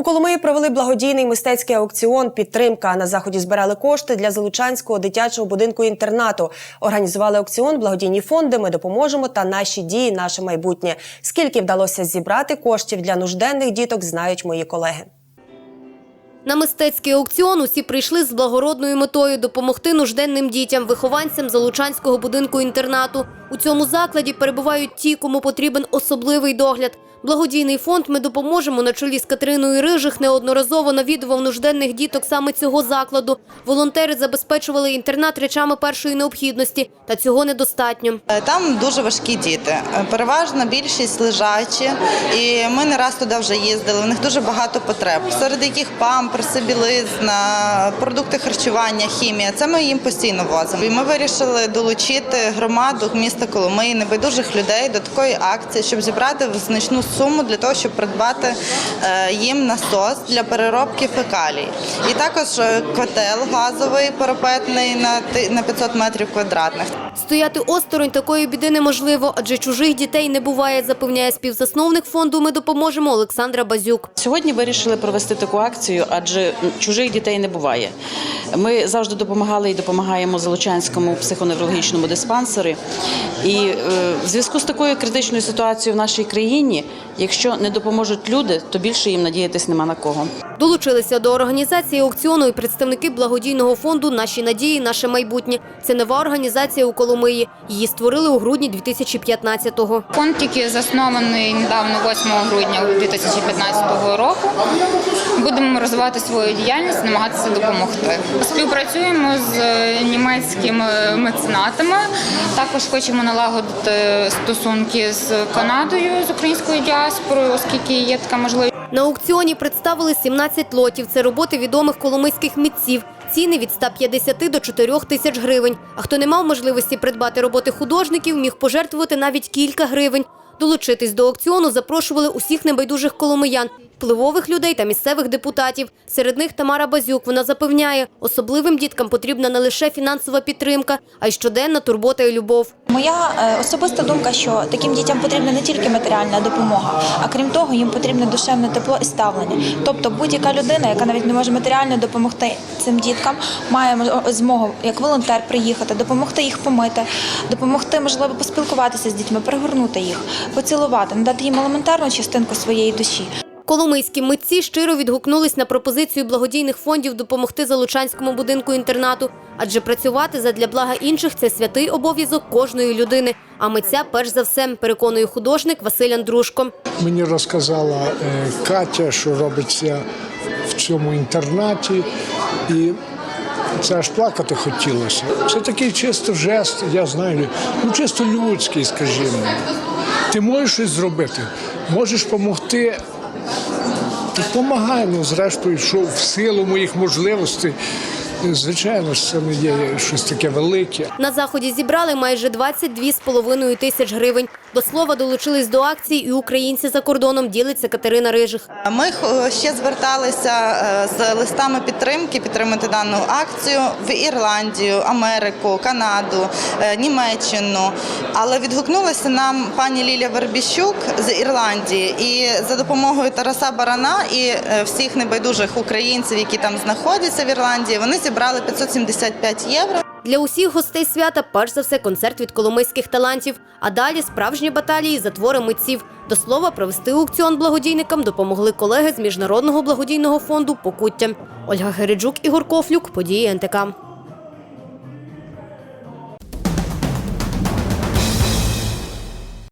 У Коломиї провели благодійний мистецький аукціон. Підтримка на заході збирали кошти для Залучанського дитячого будинку інтернату. Організували аукціон, благодійні фонди. Ми допоможемо та наші дії, наше майбутнє. Скільки вдалося зібрати коштів для нужденних діток, знають мої колеги. На мистецький аукціон усі прийшли з благородною метою допомогти нужденним дітям, вихованцям Залучанського будинку інтернату. У цьому закладі перебувають ті, кому потрібен особливий догляд. Благодійний фонд ми допоможемо на чолі з Катериною Рижих неодноразово навідував нужденних діток саме цього закладу. Волонтери забезпечували інтернат речами першої необхідності, та цього недостатньо. Е, Там дуже важкі діти. Е, Переважна більшість лежачі, і ми не раз туди вже їздили. У них дуже багато потреб, серед яких памперси, білизна, продукти харчування, хімія. Це ми їм постійно возимо. І ми вирішили долучити громаду міста Коломиї, небайдужих людей до такої акції, щоб зібрати значну суму для того, щоб придбати е, їм насос для переробки фекалій. І також е, котел газовий парапетний на ти- на 500 метрів квадратних. Стояти осторонь такої біди неможливо, адже чужих дітей не буває, запевняє співзасновник фонду Ми допоможемо Олександра Базюк. Сьогодні вирішили провести таку акцію, адже чужих дітей не буває. Ми завжди допомагали і допомагаємо Залучанському психоневрологічному диспансері. І е, в зв'язку з такою критичною ситуацією в нашій країні, якщо не допоможуть люди, то більше їм надіятись нема на кого. Долучилися до організації аукціону і представники благодійного фонду Наші надії, наше майбутнє. Це нова організація у Коломиї. Її створили у грудні 2015-го. Фонд тільки заснований недавно, 8 грудня 2015 року. Будемо розвивати свою діяльність, намагатися допомогти. Співпрацюємо з е, німецькими меценатами. Також хочемо налагодити стосунки з Канадою, з українською діаспорою, оскільки є така можливість. На аукціоні представили 17 лотів. Це роботи відомих коломийських митців. Ціни від 150 до 4 тисяч гривень. А хто не мав можливості придбати роботи художників, міг пожертвувати навіть кілька гривень. Долучитись до аукціону запрошували усіх небайдужих коломиян, впливових людей та місцевих депутатів. Серед них Тамара Базюк. Вона запевняє, особливим діткам потрібна не лише фінансова підтримка, а й щоденна турбота і любов. Моя е, особиста думка, що таким дітям потрібна не тільки матеріальна допомога, а крім того, їм потрібне душевне тепло і ставлення. Тобто будь-яка людина, яка навіть не може матеріально допомогти цим діткам, має змогу як волонтер приїхати, допомогти їх помити, допомогти, можливо, поспілкуватися з дітьми, пригорнути їх, поцілувати, надати їм елементарну частинку своєї душі. Коломийські митці щиро відгукнулись на пропозицію благодійних фондів допомогти Залучанському будинку інтернату, адже працювати задля блага інших це святий обов'язок кожної людини. А митця, перш за все, переконує художник Василь Андрушко. Мені розказала е, Катя, що робиться в цьому інтернаті, і це аж плакати хотілося. Це такий чисто жест, я знаю, ну чисто людський, скажімо. Ти можеш щось зробити, можеш допомогти. Допомагай, ну, зрештою, що в силу моїх можливостей. Звичайно ж, це не є щось таке велике. На заході зібрали майже 22,5 тисяч гривень. До слова, долучились до акції і українці за кордоном, ділиться Катерина Рижих. Ми ще зверталися е, з листами підтримки підтримати дану акцію в Ірландію, Америку, Канаду, е, Німеччину. Але відгукнулася нам пані Лілія Вербіщук з Ірландії. І за допомогою Тараса Барана і е, всіх небайдужих українців, які там знаходяться в Ірландії, вони зібрали 575 євро. Для усіх гостей свята перш за все концерт від коломийських талантів, а далі справжні баталії за твори митців. До слова, провести аукціон благодійникам допомогли колеги з міжнародного благодійного фонду Покуття. Ольга Гереджук, Ігор Кофлюк, події НТК.